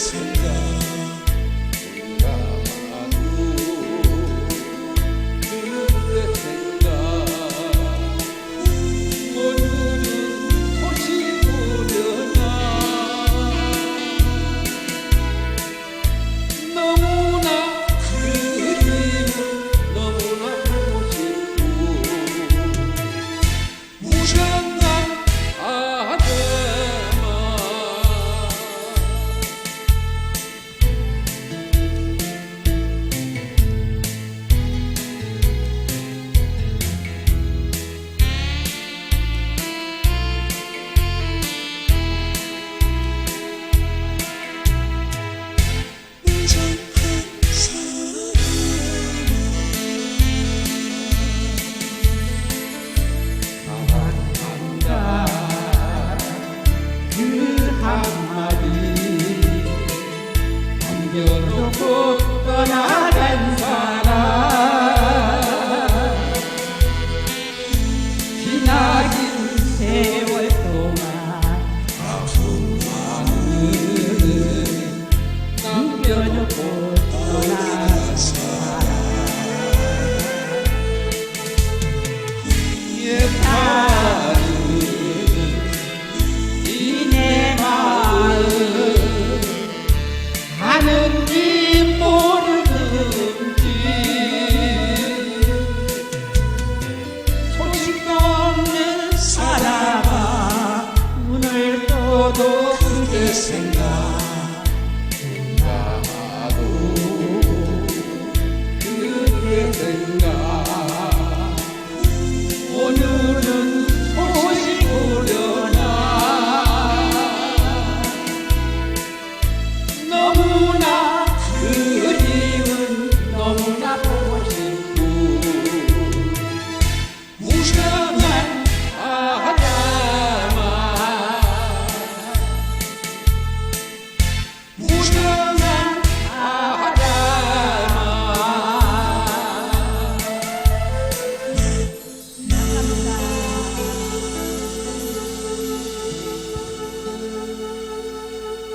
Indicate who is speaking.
Speaker 1: listen. อยู่ทุกคู่ก็หากัน 울어도 그대 생각나도 그대